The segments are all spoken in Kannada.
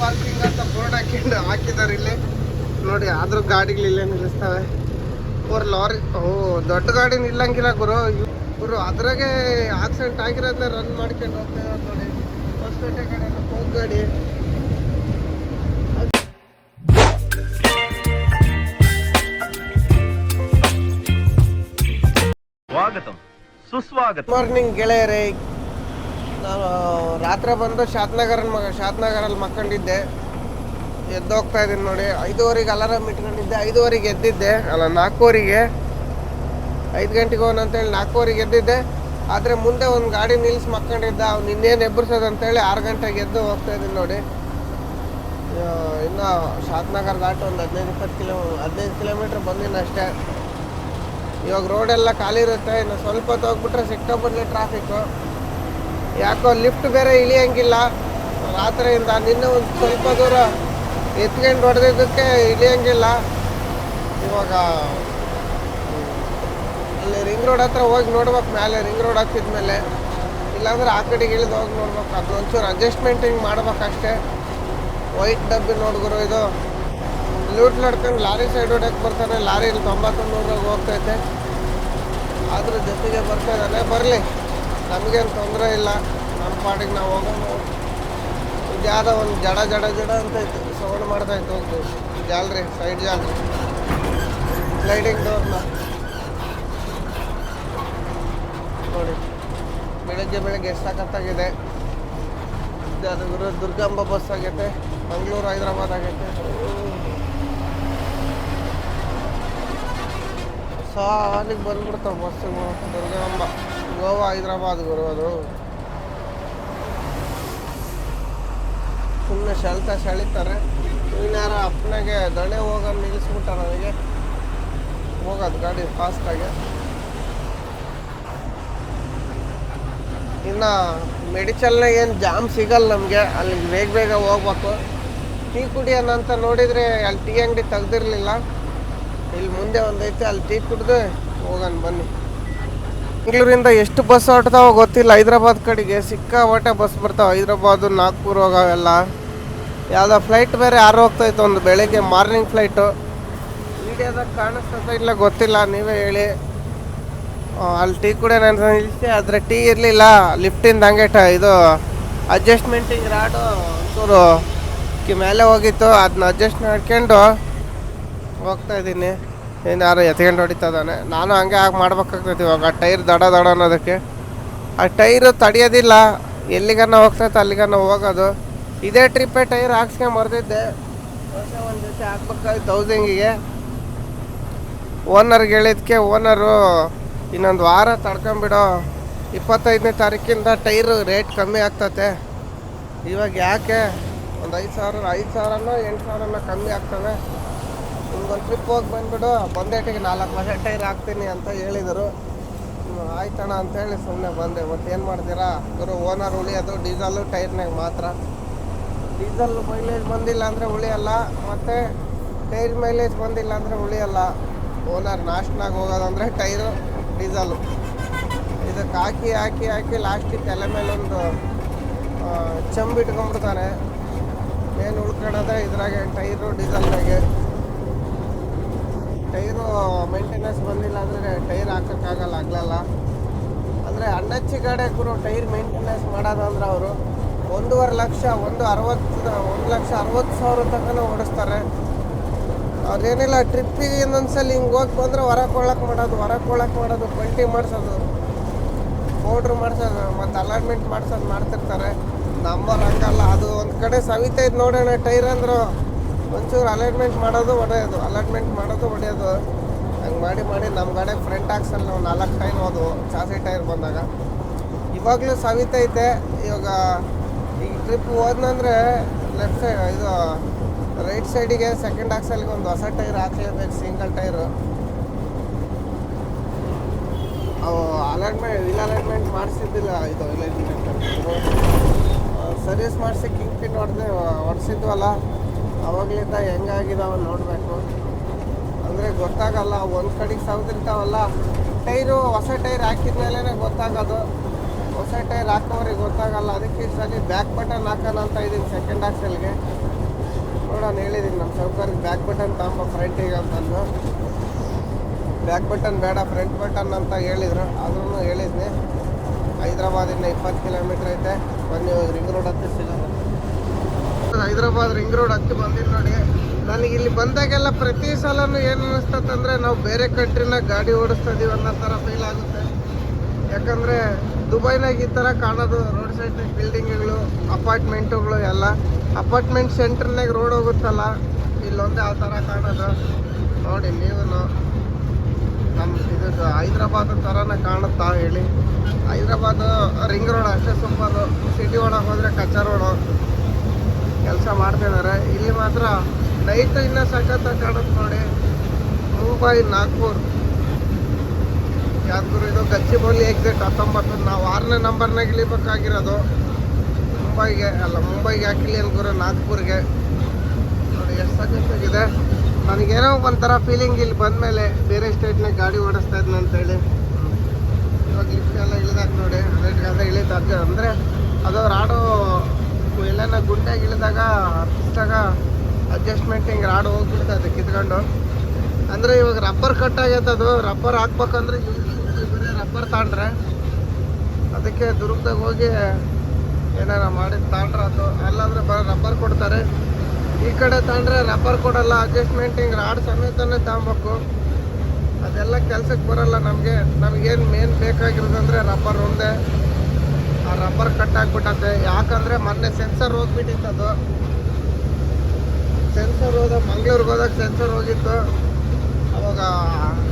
ಪಾರ್ಕಿಂಗ್ ಅಂತ ಬೋರ್ಡ್ ಹಾಕೊಂಡು ಹಾಕಿದ್ದಾರೆ ಇಲ್ಲಿ. ನೋಡಿ ಆದ್ರೂ ಗಾಡಿಗಳು ಇಲ್ಲೇ ನಿಲ್ಲಿಸ್ತವೆ. ಅವ್ರ ಲಾರಿ ಓ ದೊಡ್ಡ ಗಾಡಿ ನಿಲ್ಲಂಗಿಲ್ಲ ಗುರು. ಗುರು ಅದ್ರಾಗೆ ಆಕ್ಸಿಡೆಂಟ್ ಆಗಿರೋದನ್ನ ರನ್ ಮಾಡ್ಕೊಂಡು ಹೋಗ್ತಾ ಇರೋದು ನೋಡಿ. ಹೊಸಪೇಟೆ ಕಡೆ ಹೋಗ್ ಗಾಡಿ ಸ್ವಾಗತ. ಸುಸ್ವಾಗತಂ. ಮಾರ್ನಿಂಗ್ ಗೆಳೆಯರೇ. ನಾನು ರಾತ್ರಿ ಬಂದು ಶಾತ್ನಗರ ಮಗ ಶಾತ್ನಗರಲ್ಲಿ ಮಕ್ಕಂಡಿದ್ದೆ. ಎದ್ದೋಗ್ತಾ ಇದ್ದೀನಿ ನೋಡಿ. ಐದುವರೆಗೆ ಅಲಾರಾಮ್ ಇಟ್ಕೊಂಡಿದ್ದೆ. ಐದುವರೆಗೆ ಎದ್ದಿದ್ದೆ. ಅಲ್ಲ, ನಾಲ್ಕೂವರೆಗೆ. ಐದು ಗಂಟೆಗೆ ಹೋಗೋಣ ಅಂತೇಳಿ ನಾಲ್ಕುವರೆಗೆ ಎದ್ದಿದ್ದೆ. ಆದರೆ ಮುಂದೆ ಒಂದು ಗಾಡಿ ನಿಲ್ಲಿಸಿ ಮಕ್ಕಂಡಿದ್ದ. ಅವ್ನು ಇನ್ನೇನು ಎಬ್ಬರ್ಸೋದು ಅಂತೇಳಿ ಆರು ಗಂಟೆಗೆ ಎದ್ದು ಹೋಗ್ತಾ ಇದ್ದೀನಿ ನೋಡಿ. ಇನ್ನು ಶಾತ್ನಗರ್ ದಾಟು ಒಂದು ಹದಿನೈದು, ಇಪ್ಪತ್ತು ಕಿಲೋ ಹದಿನೈದು ಕಿಲೋಮೀಟ್ರ್ ಬಂದಿನ ಅಷ್ಟೇ. ಇವಾಗ ರೋಡೆಲ್ಲ ಖಾಲಿ ಇರುತ್ತೆ. ಇನ್ನು ಸ್ವಲ್ಪ ಹೊತ್ತು ಹೋಗ್ಬಿಟ್ರೆ ಸಿಕ್ಕಾಪಟ್ಟೆ ಟ್ರಾಫಿಕ್ಕು ಯಾಕೋ ಲಿಫ್ಟ್ ಬೇರೆ ಇಳಿಯಂಗಿಲ್ಲ. ರಾತ್ರಿಯಿಂದ ನಿನ್ನೆ ಒಂದು ಸ್ವಲ್ಪ ದೂರ ಎತ್ಕೊಂಡು ಹೊಡೆದಿದ್ದಕ್ಕೆ ಇಳಿಯಂಗಿಲ್ಲ. ಇವಾಗ ಅಲ್ಲಿ ರಿಂಗ್ ರೋಡ್ ಹತ್ರ ಹೋಗಿ ನೋಡ್ಬೇಕು ಮೇಲೆ ರಿಂಗ್ ರೋಡ್ ಹಾಕಿದ್ಮೇಲೆ. ಇಲ್ಲಾಂದ್ರೆ ಆ ಕಡೆಗೆ ಇಳಿದು ಹೋಗಿ ನೋಡ್ಬೇಕು. ಅದು ಒಂಚೂರು ಅಡ್ಜಸ್ಟ್ಮೆಂಟ್ ಹಿಂಗೆ ಮಾಡ್ಬೇಕಷ್ಟೇ. ವೈಟ್ ಡಬ್ಬಿ ನೋಡ್ಗುರು ಇದು. ಲೂಟ್ ನಡ್ಕೊಂಡು ಲಾರಿ ಸೈಡ್ ಹೊಡಕ್ಕೆ ಬರ್ತಾನೆ ಲಾರಿ ಇಲ್ಲಿ ತೊಂಬತ್ತು ನೂರಾಗ ಹೋಗ್ತೈತೆ. ಅದ್ರ ಜೊತೆಗೆ ಬರ್ತಾ ಇದ್ದಾನೆ. ಬರಲಿ. ನಮಗೇನು ತೊಂದರೆ ಇಲ್ಲ. ನಮ್ಮ ಪಾಡಿಗೆ ನಾವು ಹೋಗೋಣ. ಇದ್ಯಾವುದೋ ಒಂದು ಜಡ ಜಡ ಜಡ ಅಂತ ಇತ್ತು ಸೌಂಡ್ ಮಾಡ್ತಾ ಇತ್ತು. ಒಂದು ಜಾಲ್ರಿ ಸೈಡ್ ಜಾಲ್ರಿ. ಸ್ಲೈಡಿಂಗ್ ಡೋರ್ನ ನೋಡಿ. ಬೆಳಗ್ಗೆ ಬೆಳಗ್ಗೆ ಎಷ್ಟು ಇದು ಅದು ದುರ್ಗಾಂಬ ಬಸ್ ಆಗೈತೆ. ಮಂಗಳೂರು, ಹೈದ್ರಾಬಾದ್ ಆಗೈತೆ. ಸಾಲಿಗೆ ಬಂದ್ಬಿಡ್ತಾವೆ ಬಸ್ಸು. ದುರ್ಗಾಂಬ. ಗೋವಾ, ಹೈದರಾಬಾದ್ ಬರೋದು. ಸುಮ್ಮನೆ ಸೆಳ್ತಾ ಸೆಳಿತಾರೆ ಏನಾರ ಅಪ್ಪನಾಗೆ ದಣೆ ಹೋಗ ನಿಲ್ಲಿಸ್ಬಿಟ್ಟ ನನಗೆ ಹೋಗೋದು ಗಾಡಿ ಫಾಸ್ಟಾಗಿ ಇನ್ನು ಮೆಡಿಚಲ್ನಾಗ ಏನು ಜಾಮ್ ಸಿಗಲ್ಲ ನಮಗೆ. ಅಲ್ಲಿ ಬೇಗ ಬೇಗ ಹೋಗ್ಬೇಕು. ಟೀ ಕುಡಿಯೋಣ ಅಂತ ನೋಡಿದರೆ ಅಲ್ಲಿ ಟೀ ಅಂಗಡಿ ತೆಗ್ದಿರಲಿಲ್ಲ. ಇಲ್ಲಿ ಮುಂದೆ ಒಂದೈತೆ, ಅಲ್ಲಿ ಟೀ ಕುಡ್ದು ಹೋಗೋಣ ಬನ್ನಿ. ಬೆಂಗಳೂರಿಂದ ಎಷ್ಟು ಬಸ್ ಹೊರಟಾವೋ ಗೊತ್ತಿಲ್ಲ. ಹೈದ್ರಾಬಾದ್ ಕಡೆಗೆ ಸಿಕ್ಕಾಪಟ್ಟೆ ಬಸ್ ಬರ್ತಾವೆ. ಹೈದ್ರಾಬಾದು, ನಾಗ್ಪುರ್ ಹೋಗವೆಲ್ಲ ಯಾವುದೋ ಫ್ಲೈಟ್ ಬೇರೆ ಯಾರು ಹೋಗ್ತಾಯಿತ್ತು ಒಂದು ಬೆಳಗ್ಗೆ ಮಾರ್ನಿಂಗ್ ಫ್ಲೈಟು ವೀಡಿಯೋದಾಗ ಕಾಣಿಸ್ತದ ಇಲ್ಲ, ಗೊತ್ತಿಲ್ಲ. ನೀವೇ ಹೇಳಿ. ಅಲ್ಲಿ ಟೀ ಕೂಡ ನಾನು ನಿಲ್ಲಿಸಿ ಆದರೆ ಟೀ ಇರಲಿಲ್ಲ. ಲಿಫ್ಟಿಂದ ಹಂಗೆ ಇದು ಅಡ್ಜಸ್ಟ್ಮೆಂಟಿಗೆ ರಾಡು ಒಂಚೂರು ಮೇಲೆ ಹೋಗಿತ್ತು. ಅದನ್ನ ಅಡ್ಜಸ್ಟ್ ಮಾಡ್ಕೊಂಡು ಹೋಗ್ತಾ ಇದ್ದೀನಿ. ಏನು ಯಾರು ಎತ್ಕೊಂಡು ಹೊಡಿತಾ ಇದ್ದಾನೆ ನಾನು ಹಂಗೆ ಆಗಿ ಮಾಡ್ಬೇಕಾಗ್ತೈತಿ ಇವಾಗ. ಟೈರ್ ದಡ ದಡ ಅನ್ನೋದಕ್ಕೆ. ಆ ಟೈರು ತಡೆಯೋದಿಲ್ಲ. ಎಲ್ಲಿಗನ್ನ ಹೋಗ್ತೈತೆ ಅಲ್ಲಿಗನ್ನ ಹೋಗೋದು. ಇದೇ ಟ್ರಿಪ್ಪೇ ಟೈರ್ ಹಾಕ್ಸ್ಕೊಂಡು ಬರ್ತಿದ್ದೆ ಒಂದು ಜೊತೆ ಹಾಕ್ಬೇಕಾಗಿತ್ತು ಹೌಸಿಂಗಿಗೆ ಓನರ್ಗೆ ಹೇಳಿದ್ಕೆ ಓನರು ಇನ್ನೊಂದು ವಾರ ತಡ್ಕೊಂಬಿಡೋ. ಇಪ್ಪತ್ತೈದನೇ ತಾರೀಕಿಂದ ಟೈರು ರೇಟ್ ಕಮ್ಮಿ ಆಗ್ತತೆ. ಇವಾಗ ಯಾಕೆ? ಒಂದು ಐದು ಸಾವಿರ, ಐದು ಸಾವಿರನೋ, ಎಂಟು ಸಾವಿರನೋ ಕಮ್ಮಿ ಆಗ್ತವೆ. ನಿಮ್ಗೊಂದು ಟ್ರಿಪ್ ಹೋಗಿ ಬಂದ್ಬಿಡು. ಬಂದೇಟಿಗೆ ನಾಲ್ಕು ವರ್ಷ ಟೈರ್ ಹಾಕ್ತೀನಿ ಅಂತ ಹೇಳಿದರು. ಆಯ್ತಣ ಆಯ್ತಣ್ಣ ಅಂತೇಳಿ ಸುಮ್ಮನೆ ಬಂದೆ. ಮತ್ತೆ ಏನು ಮಾಡ್ತೀರಾ? ಗುರು ಓನರ್ ಉಳಿಯೋದು ಡೀಸಲ್ಲು ಟೈರ್ನಾಗ ಮಾತ್ರ. ಡೀಸೆಲ್ ಮೈಲೇಜ್ ಬಂದಿಲ್ಲ ಅಂದರೆ ಉಳಿಯಲ್ಲ. ಮತ್ತು ಟೈರ್ ಮೈಲೇಜ್ ಬಂದಿಲ್ಲ ಅಂದರೆ ಉಳಿಯಲ್ಲ. ಓನರ್ ನಾಶ್ನಾಗ ಹೋಗೋದಂದರೆ ಟೈರು ಡೀಸಲು ಇದಕ್ಕೆ ಹಾಕಿ ಹಾಕಿ ಹಾಕಿ ಲಾಸ್ಟಿಗೆ ತಲೆ ಮೇಲೆ ಒಂದು ಚಂಬಿಟ್ಕೊಂಡ್ಬಿಡ್ತಾನೆ ಏನು ಉಳ್ಕೊಳ್ಳೋದೆ ಇದ್ರಾಗೆ ಟೈರು ಡೀಸೆಲ್ನಾಗೆ ಟೈರು ಮೇಂಟೆನೆನ್ಸ್ ಬಂದಿಲ್ಲ ಅಂದರೆ ಟೈರ್ ಹಾಕೋಕ್ಕಾಗಲ್ಲ, ಆಗಲಲ್ಲ. ಅಂದರೆ ಅಣ್ಣಚ್ಚಿ ಕಡೆ ಗುರು ಟೈರ್ ಮೇಂಟೆನೆನ್ಸ್ ಮಾಡೋದು ಅಂದ್ರೆ ಅವರು ಒಂದೂವರೆ ಲಕ್ಷ, ಒಂದು ಅರವತ್ತು, ಒಂದು ಲಕ್ಷ ಅರವತ್ತು ಸಾವಿರ ತನಕ ಓಡಿಸ್ತಾರೆ. ಅವ್ರೇನಿಲ್ಲ, ಟ್ರಿಪ್ಪಿಗೆ ಇನ್ನೊಂದ್ಸಲ ಹಿಂಗೆ ಹೋಗಿ ಬಂದರೆ ಹೊರಗೆ ಕೊಳ್ಳಕ್ಕೆ ಮಾಡೋದು ಹೊರಗೆ ಕೊಳ್ಳಕ್ಕೆ ಮಾಡೋದು, ಪಲ್ಟಿ ಮಾಡಿಸೋದು, ಪೌಡ್ರ್ ಮಾಡಿಸೋದು, ಮತ್ತು ಅಲೈನ್ಮೆಂಟ್ ಮಾಡ್ಸೋದು ಮಾಡ್ತಿರ್ತಾರೆ. ನಂಬರ್ ಹಂಗಲ್ಲ, ಅದು ಒಂದು ಕಡೆ ಸವಿತೈದು ನೋಡೋಣ, ಟೈರ್ ಅಂದ್ರು ಒಂಚೂರು ಅಲೈನ್ಮೆಂಟ್ ಮಾಡೋದು ಹೊಡೆಯೋದು ಅಲೈನ್ಮೆಂಟ್ ಮಾಡೋದು ಒಡೆಯೋದು ಹಂಗೆ ಮಾಡಿ ಮಾಡಿ ನಮ್ಮ ಗಾಡಿ ಫ್ರಂಟ್ ಹಾಕ್ಸಲ್ಲ ನಾವು ನಾಲ್ಕು ಟೈರ್ ಹೋದವು ಚಾಸಿ ಟೈರ್ ಬಂದಾಗ. ಇವಾಗಲೂ ಸವಿತೈತೆ. ಇವಾಗ ಈ ಟ್ರಿಪ್ ಹೋದ್ನಂದ್ರೆ ಲೆಫ್ಟ್ ಸೈಡ್ ಇದು ರೈಟ್ ಸೈಡಿಗೆ ಸೆಕೆಂಡ್ ಆಕ್ಸಲ್ಗೆ ಒಂದು ಹೊಸ ಟೈರ್ ಹಾಕ್ಲೇಬೇಕು ಸಿಂಗಲ್ ಟೈರು ಅವು ಅಲೈನ್ಮೆಂಟ್ ವಿಲ್ ಅಲೈನ್ಮೆಂಟ್ ಮಾಡಿಸಿದ್ದಿಲ್ಲ, ಇದು ಸರ್ವಿಸ್ ಮಾಡಿಸಿ ಕಿಂಗ್ ಪಿನ್ ಹೊಡೆದು, ಹೊಡ್ಸಿದ್ವಲ್ಲ. ಅವಾಗಲಿಂದ ಹೆಂಗಾಗಿದಾವ ನೋಡಬೇಕು. ಅಂದರೆ ಗೊತ್ತಾಗಲ್ಲ, ಒಂದು ಕಡೆಗೆ ಸೌದಿರ್ತಾವಲ್ಲ, ಟೈರು, ಹೊಸ ಟೈರ್ ಹಾಕಿದ ಮೇಲೇ ಗೊತ್ತಾಗೋದು. ಹೊಸ ಟೈರ್ ಹಾಕೋರಿಗೆ ಗೊತ್ತಾಗಲ್ಲ, ಅದಕ್ಕೆ ಈ ಸಲ ಬ್ಯಾಕ್ ಬಟನ್ ಹಾಕೋಣ ಅಂತ ಇದ್ದೀನಿ ಸೆಕೆಂಡ್ ಆಕ್ಸಲ್ಗೆ ನೋಡೋಣ ಹೇಳಿದ್ದೀನಿ ನಮ್ಮ ಸೌಕರ್ಯಕ್ಕೆ ಬ್ಯಾಕ್ ಬಟನ್ ತಗೊಂಬ ಫ್ರಂಟಿಗೆ ಅಂತಂದು ಬ್ಯಾಕ್ ಬಟನ್ ಬೇಡ ಫ್ರಂಟ್ ಬಟನ್ ಅಂತ ಹೇಳಿದ್ರು. ಆದ್ರೂ ಹೇಳಿದ್ನಿ. ಹೈದ್ರಾಬಾದಿಂದ ಇಪ್ಪತ್ತು ಕಿಲೋಮೀಟ್ರ್ ಐತೆ. ಬನ್ನಿ, ರಿಂಗ್ ರೋಡ್ ಹತ್ತಿರ ಸಿಗೋಣ. ಹೈದ್ರಾಬಾದ್ ರಿಂಗ್ ರೋಡ್ ಹತ್ತಿ ಬಂದಿದ್ದು ನೋಡಿ. ನನಗೆ ಇಲ್ಲಿ ಬಂದಾಗೆಲ್ಲ ಪ್ರತಿ ಸಲನೂ ಏನು ಅನ್ನಿಸ್ತದಂದ್ರೆ ನಾವು ಬೇರೆ ಕಂಟ್ರಿನ ಗಾಡಿ ಓಡಿಸ್ತಾ ಇದೀವಿ ಅನ್ನೋ ಥರ ಫೀಲ್ ಆಗುತ್ತೆ. ಯಾಕಂದರೆ ದುಬೈನಾಗ ಈ ಥರ ಕಾಣೋದು ರೋಡ್ ಸೈಡ್ನಾಗ ಬಿಲ್ಡಿಂಗ್ಗಳು, ಅಪಾರ್ಟ್ಮೆಂಟುಗಳು ಎಲ್ಲ. ಅಪಾರ್ಟ್ಮೆಂಟ್ ಸೆಂಟ್ರ್ನಾಗ ರೋಡ್ ಹೋಗುತ್ತಲ್ಲ, ಇಲ್ಲೊಂದೇ ಆ ಥರ ಕಾಣೋದು. ನೋಡಿ ನೀವು ನಮ್ಮ ಇದು ಹೈದ್ರಾಬಾದ್ ಥರನೇ ಕಾಣುತ್ತಾ ಹೇಳಿ. ಹೈದ್ರಾಬಾದ್ ರಿಂಗ್ ರೋಡ್ ಅಷ್ಟೇ ಸೂಪರು ಸಿಟಿ ಒಳಗೆ ಹೋದರೆ ಕಚ್ಚಾ ರೋಡು. ಕೆಲಸ ಮಾಡ್ತಾಯಿದ್ದಾರೆ ಇಲ್ಲಿ ಮಾತ್ರ ನೈಟ್ ಇನ್ನೂ ಸಖತ್ತಾಗಿ ಕಾಣುತ್ತೆ ನೋಡಿ ಮುಂಬೈ ನಾಗ್ಪುರ್ ಯಾದಗಿರಿ ಇದು ಗಚ್ಚಿಬೌಲಿ ಎಕ್ಸಿಟ್ ಹತ್ತೊಂಬತ್ತು. ನಾವು ಆರನೇ ನಂಬರ್ನಾಗ ಇಳಿಬೇಕಾಗಿರೋದು. ಮುಂಬೈಗೆ, ಅಲ್ಲ, ಮುಂಬೈಗೆ ಹಾಕಿಲಿ ಅನ್ಗುರು ನಾಗ್ಪುರ್ಗೆ. ನೋಡಿ, ಎಷ್ಟು ಸಖತ್ತಾಗಿದೆ ನನಗೇನೋ ಒಂಥರ ಫೀಲಿಂಗ್ ಇಲ್ಲಿ ಬಂದ ಮೇಲೆ ಬೇರೆ ಸ್ಟೇಟ್ನಾಗ ಗಾಡಿ ಓಡಿಸ್ತಾ ಇದ್ನ ಅಂತೇಳಿ. ಇವಾಗ ಲಿಫ್ಟ್ ಎಲ್ಲ ಇಳಿದಾಕ ನೋಡಿ, ಅದೇ ಇಳಿದಾಕ ಅಂದರೆ ಅದು ರಾಡು ಎಲ್ಲನ ಗುಂಟಾಗಿ ಇಳಿದಾಗ ಹತ್ತಿಸಿದಾಗ ಅಡ್ಜಸ್ಟ್ಮೆಂಟ್ ಹಿಂಗೆ ರಾಡು ಅದು ಕಿತ್ಕೊಂಡು. ಅಂದರೆ ಇವಾಗ ರಬ್ಬರ್ ಕಟ್ ಅದು. ರಬ್ಬರ್ ಹಾಕ್ಬೇಕಂದ್ರೆ ರಬ್ಬರ್ ತಾಂಡ್ರೆ ಅದಕ್ಕೆ ದುರ್ಗದಾಗ ಹೋಗಿ ಏನಾರ ಮಾಡಿ ತಾಂಡ್ರೆ ಅದು. ಅಲ್ಲಾಂದ್ರೆ ಬರೋ ರಬ್ಬರ್ ಕೊಡ್ತಾರೆ. ಈ ಕಡೆ ತಾಂಡ್ರೆ ರಬ್ಬರ್ ಕೊಡಲ್ಲ ಅಡ್ಜಸ್ಟ್ಮೆಂಟ್ ಹಿಂಗೆ ರಾಡ್ ಸಮೇತನೇ ತಗೊಬೇಕು ಅದೆಲ್ಲ ಕೆಲ್ಸಕ್ಕೆ ಬರಲ್ಲ ನಮಗೆ. ನಮಗೇನು ಮೇನ್ ಬೇಕಾಗಿರೋದಂದ್ರೆ ರಬ್ಬರ್ ಒಂದೇ. ರಬ್ಬರ್ ಕಟ್ ಆಗ್ಬಿಟ್ಟತೆ ಯಾಕಂದ್ರೆ ಮೊನ್ನೆ ಸೆನ್ಸರ್ ಹೋಗ್ಬಿಟ್ಟಿತ್ತು ಅದು. ಸೆನ್ಸರ್ ಹೋದ ಮಂಗ್ಳೂರ್ಗೆ ಹೋದಾಗ ಸೆನ್ಸರ್ ಹೋಗಿತ್ತು. ಅವಾಗ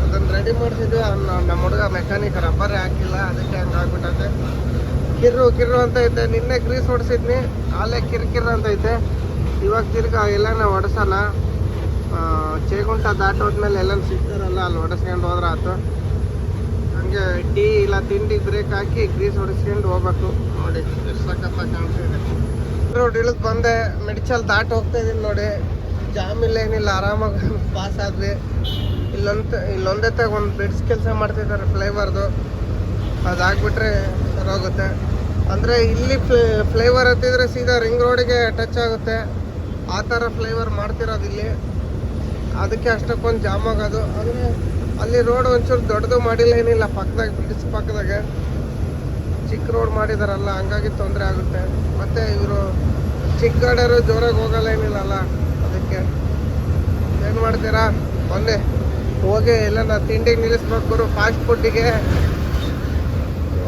ಅದನ್ನ ರೆಡಿ ಮಾಡಿಸಿದ್ವಿ. ನಮ್ಮ ಹುಡುಗ ಮೆಕ್ಯಾನಿಕ್ ರಬ್ಬರೇ ಹಾಕಿಲ್ಲ. ಅದಕ್ಕೆ ಹಂಗೆ ಆಗ್ಬಿಟ್ಟತೆ ಕಿರ್ರು ಕಿರ್ರು ಅಂತ ಐತೆ. ನಿನ್ನೆ ಗ್ರೀಸ್ ಹೊಡ್ಸಿದ್ನಿ. ಅಲ್ಲೇ ಕಿರ್ಕಿರ್ ಅಂತ ಐತೆ. ಇವಾಗ ತಿರ್ಗಾ ನಾವು ಆ, ಚೇಗುಂಟ ದಾಟೋದ್ಮೇಲೆ ಎಲ್ಲ ಸಿಗ್ತಾರಲ್ಲ ಅಲ್ಲಿ ಹೊಡೆಸ್ಕೊಂಡು ಹೋದ್ರೆ ಆಯ್ತು ಹಂಗೆ ಟೀ ಇಲ್ಲ ತಿಂಡಿ ಬ್ರೇಕ್ ಹಾಕಿ ಗ್ರೀಸ್ ಹೊಡಿಸ್ಕೊಂಡು ಹೋಗ್ಬೇಕು. ನೋಡಿ ಸಖತ್ತ ಕಾಣ್ತಿದೆ ರೋಡ್ ಇಳಿದು ಬಂದೆ ಮೆಡಿಚಲ್ ದಾಟ್ ಹೋಗ್ತಾ ಇದೀನಿ ನೋಡಿ. ಜಾಮ್ ಇಲ್ಲ ಏನಿಲ್ಲ ಆರಾಮಾಗಿ ಪಾಸ್ ಆದ್ವಿ. ಇಲ್ಲೊಂದು ಇಲ್ಲೊಂದೇ ತಗ ಒಂದು ಬಿಡ್ಸ್ ಕೆಲಸ ಮಾಡ್ತಿದ್ದಾರೆ ಫ್ಲೇವರ್ದು ಅದಾಗ್ಬಿಟ್ರೆ ಸರೋಗುತ್ತೆ. ಅಂದರೆ ಇಲ್ಲಿ ಫ್ಲೇ ಫ್ಲೇವರ್ ಹತ್ತಿದ್ರೆ ಸೀದಾ ರಿಂಗ್ ರೋಡಿಗೆ ಟಚ್ ಆಗುತ್ತೆ. ಆ ಥರ ಫ್ಲೇವರ್ ಮಾಡ್ತಿರೋದು ಇಲ್ಲಿ. ಅದಕ್ಕೆ ಅಷ್ಟಕ್ಕೊಂದು ಜಾಮ್ ಆಗೋದು. ಅಂದರೆ ಅಲ್ಲಿ ರೋಡ್ ಒಂಚೂರು ದೊಡ್ಡದು ಮಾಡಿಲ್ಲ, ಏನಿಲ್ಲ, ಪಕ್ಕದಾಗ ಬ್ರಿಡ್ಜ್ ಪಕ್ಕದಾಗ. ಚಿಕ್ಕ ರೋಡ್ ಮಾಡಿದಾರಲ್ಲ, ಹಂಗಾಗಿ ತೊಂದರೆ ಆಗುತ್ತೆ. ಮತ್ತು ಇವರು ಚಿಕ್ಕ ಗಾಡಿಯವರು ಜೋರಾಗಿ ಹೋಗಲ್ಲ, ಏನಿಲ್ಲಲ್ಲ, ಅದಕ್ಕೆ. ಏನು ಮಾಡ್ತೀರಾ? ಮೊನ್ನೆ ಹೋಗಿ ಎಲ್ಲ ನಾ ತಿಂಡಿಗೆ ನಿಲ್ಲಿಸ್ಬೇಕು ಫಾಸ್ಟ್ ಫುಡ್ಡಿಗೆ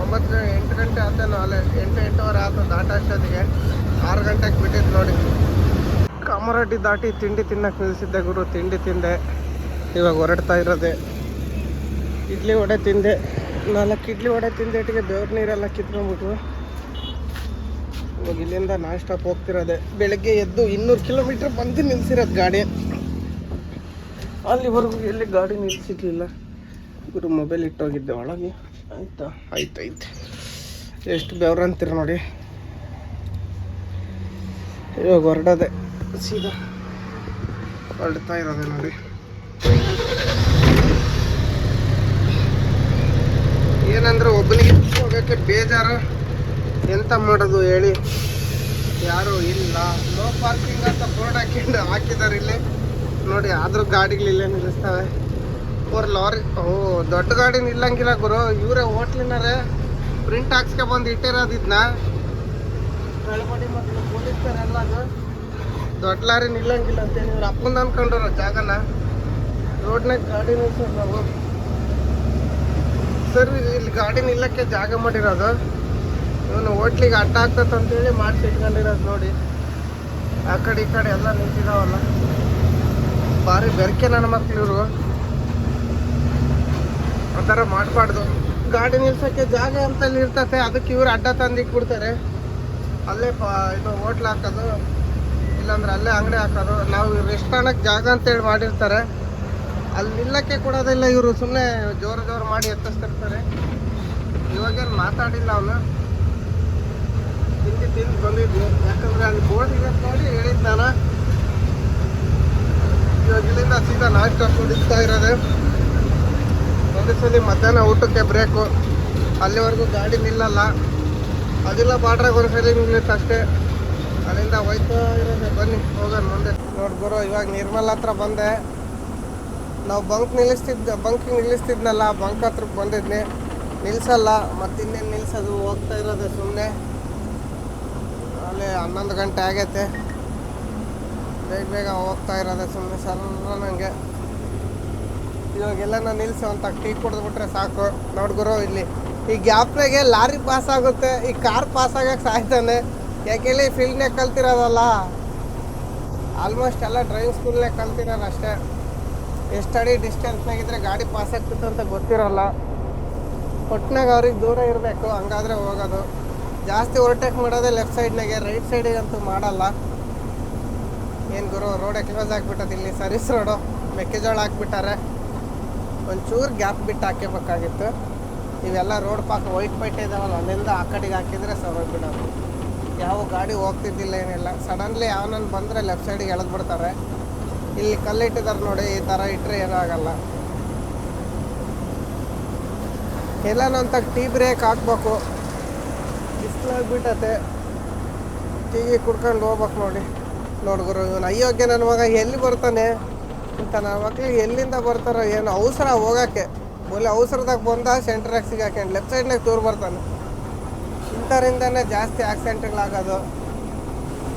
ಒಂಬತ್ತು ಎಂಟು ಗಂಟೆ ಆತೇನೋ ಅಲ್ಲೇ. ಎಂಟು, ಎಂಟೂವರೆ ಆತು, ದಾಟ ಅಷ್ಟೊತ್ತಿಗೆ. ಆರು ಗಂಟೆಗೆ ಬಿಟ್ಟಿದ್ದು ನೋಡಿ. ಕಾಮರಡ್ಡಿ ದಾಟಿ ತಿಂಡಿ ತಿನ್ನಕ್ಕೆ ನಿಲ್ಲಿಸಿದ್ದೆ ಗುರು, ತಿಂಡಿ ತಿಂದೆ. ಇವಾಗ ಹೊರಡ್ತಾ ಇರೋದೆ. ಇಡ್ಲಿ ವಡೆ ತಿಂದೆ. ನಾಲ್ಕು ಇಡ್ಲಿ ವಡೆ ತಿಂದೆಟ್ಟಿಗೆ ಬೆವ್ರ ನೀರೆಲ್ಲ ಕಿತ್ಕೊಂಡ್ಬಿಟ್ವು ಇವಾಗ ಇಲ್ಲಿಂದ ನಾನ್ ಹೋಗ್ತಿರೋದೆ. ಬೆಳಗ್ಗೆ ಎದ್ದು ಇನ್ನೂರು ಕಿಲೋಮೀಟ್ರ್ ಬಂದು ನಿಲ್ಸಿರೋದು ಗಾಡಿ. ಅಲ್ಲಿವರೆಗೂ ಎಲ್ಲಿ ಗಾಡಿ ನಿಲ್ಸಿರ್ಲಿಲ್ಲ. ಇವರು ಮೊಬೈಲ್ ಇಟ್ಟೋಗಿದ್ದೆ ಒಳಗೆ. ಆಯ್ತಾ? ಆಯ್ತು ಆಯ್ತು. ಎಷ್ಟು ಬೆವ್ರ ಅಂತೀರ ನೋಡಿ. ಇವಾಗ ಹೊರಡೋದೆ. ಸೀದಾ ಹೊರಡ್ತಾ ಇರೋದೆ ನೋಡಿ. ಏನಂದ್ರೆ ಒಬ್ಬನಿಗೆ ಹೋಗೋಕ್ಕೆ ಬೇಜಾರು. ಎಂತ ಮಾಡೋದು ಹೇಳಿ. ಯಾರು ಇಲ್ಲ. ನೋ ಪಾರ್ಕಿಂಗ್ ಅಂತ ಬೋರ್ಡ್ ಹಾಕಿಂಡು ಹಾಕಿದ್ದಾರೆ ಇಲ್ಲಿ. ನೋಡಿ, ಆದರೂ ಗಾಡಿಗಳು ಇಲ್ಲೇ ನಿಲ್ಲಿಸ್ತವೆ. ಅವ್ರ ಲಾರಿ, ಓ, ದೊಡ್ಡ ಗಾಡಿ ನಿಲ್ಲಂಗಿಲ್ಲ ಗುರು. ಇವರೇ ಹೋಟ್ಲಿನಾರೆ. ಪ್ರಿಂಟ್ ಹಾಕ್ಸ್ಕೊ ಬಂದು ಇಟ್ಟಿರೋದು ದೊಡ್ಡ ಲಾರಿ ನಿಲ್ಲಂಗಿಲ್ಲ ಅಂತೇಳಿ ಇವ್ರ ಅಪ್ಪಂದು ಅನ್ಕೊಂಡ್ರು ಜಾಗನ. ರೋಡ್ನಾಗ ಗಾಡಿ ನಾವು. ಸರ್, ಇಲ್ಲಿ ಗಾಡಿ ನಿಲ್ಲಕ್ಕೆ ಜಾಗ ಮಾಡಿರೋದು. ಇವನು ಹೋಟ್ಲಿಗೆ ಅಡ್ಡ ಆಗ್ತದೆ ಅಂತೇಳಿ ಮಾಡಿಸಿ ಇಟ್ಕೊಂಡಿರೋದು ನೋಡಿ. ಆ ಕಡೆ ಈ ಕಡೆ ಎಲ್ಲ ನಿಂತಿದಾವಲ್ಲ. ಭಾರಿ ಬೆರಕೆ ನನ್ನ ಮಕ್ಳು ಇವರು. ಆ ಥರ ಮಾಡಬಾರ್ದು. ಗಾಡಿ ನಿಲ್ಸೋಕ್ಕೆ ಜಾಗ ಅಂತ ಇರ್ತತೆ, ಅದಕ್ಕೆ ಇವ್ರು ಅಡ್ಡ ತಂದು ಇಟ್ಬಿಡ್ತಾರೆ. ಅಲ್ಲೇ ಇದು ಹೋಟ್ಲ್ ಹಾಕೋದು, ಇಲ್ಲಾಂದ್ರೆ ಅಲ್ಲೇ ಅಂಗಡಿ ಹಾಕೋದು. ನಾವು ರೆಸ್ಟೋರೆಂಟ್ ಜಾಗ ಅಂತೇಳಿ ಮಾಡಿರ್ತಾರೆ. ಅಲ್ಲಿ ನಿಲ್ಲಕ್ಕೆ ಕೊಡೋದಿಲ್ಲ ಇವರು ಸುಮ್ಮನೆ ಜೋರು ಜೋರು ಮಾಡಿ ಎತ್ತಿಸ್ತಿರ್ತಾರೆ. ಇವಾಗೇನು ಮಾತಾಡಿಲ್ಲ ಅವನು. ತಿಂದು ತಿಂದು ಬಂದಿದ್ದೆ ಯಾಕಂದ್ರೆ ಅಲ್ಲಿ ಬೋರ್ಡ್ ಇದೆ ನೋಡಿ, ಹೇಳಿದ್ ನಾನು. ಇವಾಗ ಇಲ್ಲಿಂದ ಸೀದಾ ನಾಷ್ಟ ಕುಡಿಸ್ತಾ ಇರೋದು. ಒಂದು ಸಲ ಮಧ್ಯಾಹ್ನ ಊಟಕ್ಕೆ ಬ್ರೇಕು. ಅಲ್ಲಿವರೆಗೂ ಗಾಡಿ ನಿಲ್ಲಲ್ಲ. ಅದೆಲ್ಲ, ಬಾಡ್ರಾಗ ಒಂದು ಸಲ ನಿಲ್ಲುತ್ತೆ ಅಷ್ಟೇ. ಅಲ್ಲಿಂದ ಹೋಯ್ತಾ ಇರೋದೆ. ಬನ್ನಿ, ಹೋಗೋಣ ಮುಂದೆ. ನೋಡಿ ಗುರು, ಇವಾಗ ನಿರ್ಮಲ್ ಹತ್ರ ಬಂದೆ. ನಾವು ಬಂಕ್ ನಿಲ್ಲಿಸ್ತಿದ್ದ ಬಂಕ್ ನಿಲ್ಲಿಸ್ತಿದ್ನಲ್ಲ ಬಂಕ್ ಹತ್ರಕ್ಕೆ ಬಂದಿದ್ನಿ. ನಿಲ್ಸಲ್ಲ ಮತ್ತೆ ಇನ್ನೇನು ನಿಲ್ಸೋದು ಹೋಗ್ತಾ ಇರೋದು ಸುಮ್ಮನೆ ಅಲ್ಲಿ ಹನ್ನೊಂದು ಗಂಟೆ ಆಗೈತೆ. ಬೇಗ ಬೇಗ ಹೋಗ್ತಾ ಇರೋದೆ ಸುಮ್ಮನೆ ಸರ್ರ ನನಗೆ ಇವಾಗೆಲ್ಲ ನಾನು ನಿಲ್ಸಿ ಅಂತ ಟೀ ಕುಡಿದ್ಬಿಟ್ರೆ ಸಾಕು. ನೋಡ್ಗುರು ಇಲ್ಲಿ ಈ ಗ್ಯಾಪ್ನಾಗೆ ಲಾರಿ ಪಾಸ್ ಆಗುತ್ತೆ. ಈ ಕಾರ್ ಪಾಸ್ ಆಗಕ್ಕೆ ಸಾಯ್ತಾನೆ. ಯಾಕೆಲ್ಲಿ ಫೀಲ್ಡ್ನಾಗ ಕಲ್ತಿರೋದಲ್ಲ. ಆಲ್ಮೋಸ್ಟ್ ಎಲ್ಲ ಡ್ರೈವಿಂಗ್ ಸ್ಕೂಲ್ನಾಗ ಕಲ್ತಿರೋದು ಅಷ್ಟೇ. ಎಷ್ಟು ಅಡಿ ಡಿಸ್ಟೆನ್ಸ್ನಾಗಿದ್ರೆ ಗಾಡಿ ಪಾಸ್ ಆಗ್ತಿತ್ತು ಅಂತ ಗೊತ್ತಿರಲ್ಲ. ಒಟ್ನಾಗ ಅವ್ರಿಗೆ ದೂರ ಇರಬೇಕು, ಹಂಗಾದ್ರೆ ಹೋಗೋದು. ಜಾಸ್ತಿ ಓವರ್ಟೇಕ್ ಮಾಡೋದೇ ಲೆಫ್ಟ್ ಸೈಡ್ನಾಗೆ ರೈಟ್ ಸೈಡಿಗೆ ಅಂತೂ ಮಾಡಲ್ಲ. ಏನು ಗುರು ರೋಡೇ ಕ್ಲೋಸ್ ಆಗಿಬಿಟ್ಟದ ಇಲ್ಲಿ ಸರ್ವಿಸ್ ರೋಡು ಮೆಕ್ಕೆಜೋಳ ಹಾಕ್ಬಿಟ್ಟಾರೆ. ಒಂಚೂರು ಗ್ಯಾಪ್ ಬಿಟ್ಟು ಹಾಕಬೇಕಾಗಿತ್ತು. ಇವೆಲ್ಲ ರೋಡ್ ಪಾಕ್ ವೈಟ್ ಪೈಟ್ ಇದಾವಲ್ಲ, ಅಲ್ಲಿಂದ ಆ ಕಡೆಗೆ ಹಾಕಿದರೆ ಸರೋಗ್ಬಿಡೋದು ಯಾವ ಗಾಡಿ ಹೋಗ್ತಿದ್ದಿಲ್ಲ ಏನಿಲ್ಲ. ಸಡನ್ಲಿ ಯಾವನನ್ನು ಬಂದರೆ ಲೆಫ್ಟ್ ಸೈಡಿಗೆ ಎಳೆದು ಬಿಡ್ತಾರೆ. ಇಲ್ಲಿ ಕಲ್ಲಿಟ್ಟಿದ್ದಾರೆ ನೋಡಿ, ಈ ಥರ ಇಟ್ಟರೆ ಏನಾಗಲ್ಲ ಎಲ್ಲ ನಂತ ಟೀ ಬ್ರೇಕ್ ಹಾಕ್ಬೇಕು. ಬಿಸಿಲಾಗ್ಬಿಟ್ಟತೆ ಟೀಗೆ ಕುಡ್ಕೊಂಡು ಹೋಗ್ಬೇಕು ನೋಡಿ. ನೋಡ್ಗುರು ಇವನು ಅಯೋಗ್ಯ ನನ್ನ ಮಗ ಎಲ್ಲಿ ಬರ್ತಾನೆ ಅಂತ ನನ್ನ ಮಕ್ಳಿಗೆ ಎಲ್ಲಿಂದ ಬರ್ತಾರೋ ಏನು ಅವಸರ ಹೋಗೋಕ್ಕೆ. ಒಳ್ಳೆ ಅವಸರದಾಗ ಬಂದ ಸೆಂಟ್ರಾಗ ಸಿಗಾಕೊಂಡು ಲೆಫ್ಟ್ ಸೈಡ್ನಾಗ ತೂರು ಬರ್ತಾನೆ. ಇಂಥರಿಂದನೇ ಜಾಸ್ತಿ ಆಕ್ಸಿಡೆಂಟ್ಗಳಾಗೋದು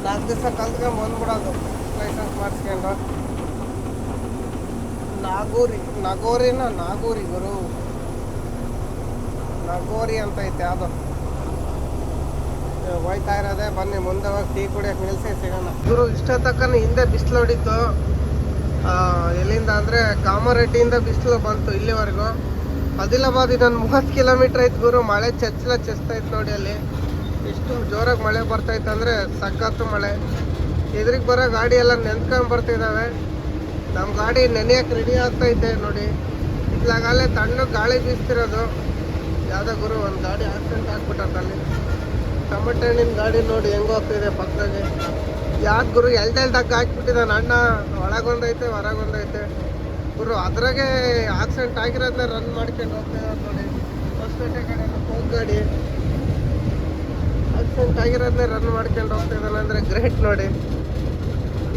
ನಾಲ್ಕು ದಿವಸ ಕಲ್ತ್ಕೊಂಡು ಬಂದ್ಬಿಡೋದು. ಲೈಸೆನ್ಸ್ ಮಾಡಿಸ್ಕೊಂಡು. ನಾಗೂರಿ, ನಗೋರಿನ ನಾಗೋರಿ ಗುರು. ನಗೋರಿ ಅಂತ ಐತೆ ಅದು. ಹೋಯ್ತಾ ಇರೋದೆ, ಬನ್ನಿ, ಮುಂದೆ ಹೋಗಿ ಟೀ ಕುಡಿಯೋಕೆ ನಿಲ್ಸಿ, ಸಿಗೋಣ. ಗುರು ಇಷ್ಟ ತಕ್ಕನ ಹಿಂದೆ ಬಿಸಿಲು ಹೊಡಿತು. ಎಲ್ಲಿಂದ ಅಂದರೆ ಕಾಮಾರೆಡ್ಡಿಯಿಂದ ಬಿಸಿಲು ಬಂತು ಇಲ್ಲಿವರೆಗೂ. ಅದಿಲಾಬಾದ್ ಇದೊಂದು ಮೂವತ್ತು ಕಿಲೋಮೀಟ್ರ್ ಐತೆ ಗುರು, ಮಳೆ ಚಚ್ಚಲ ಇತ್ತು ನೋಡಿ ಅಲ್ಲಿ. ಇಷ್ಟು ಜೋರಾಗಿ ಮಳೆ ಬರ್ತೈತೆ ಅಂದರೆ ಸಕ್ಕತ್ತು ಮಳೆ. ಎದುರಿಗೆ ಬರೋ ಗಾಡಿ ಎಲ್ಲ ನೆನ್ಕೊಂಡು ಬರ್ತಿದ್ದಾವೆ ನಮ್ಮ ಗಾಡಿ ನೆನೆಯಕ್ಕೆ ರೆಡಿ ಆಗ್ತೈತೆ ನೋಡಿ. ಇತ್ಲಾಗಲ್ಲೇ ತಣ್ಣಗೆ ಗಾಳಿ ಬೀಸ್ತಿರೋದು. ಯಾವುದೋ ಗುರು, ಒಂದು ಗಾಡಿ ಆಕ್ಸಿಡೆಂಟ್ ಆಗ್ಬಿಟ್ಟದ ಅಲ್ಲಿ. ಟೊಮೆಟೊ ಹಣ್ಣಿನ ಗಾಡಿ ನೋಡಿ ಹೆಂಗೆ ಹೋಗ್ತಿದೆ ಪಕ್ಕದಾಗೆ. ಯಾವ ಗುರು ಎಲ್ದೆಲ್ದಾಗ ಹಾಕ್ಬಿಟ್ಟಿದ್ದಾನೆ ಅಣ್ಣ. ಒಳಗೊಂದೈತೆ ಹೊರಗೊಂದೈತೆ ಗುರು, ಅದ್ರಾಗೆ ಆಕ್ಸಿಡೆಂಟ್ ಆಗಿರೋದನ್ನ ರನ್ ಮಾಡ್ಕೊಂಡು ಹೋಗ್ತಾ ನೋಡಿ. ಹೊಸಪೇಟೆ ಕಡೆ ಹೋಗಿ ಗಾಡಿ. ಆಕ್ಸಿಡೆಂಟ್ ಆಗಿರೋದನ್ನೇ ರನ್ ಮಾಡ್ಕೊಂಡು ಹೋಗ್ತಾ ಇದ್ದಾನೆ ಅಂದರೆ ಗ್ರೇಟ್ ನೋಡಿ.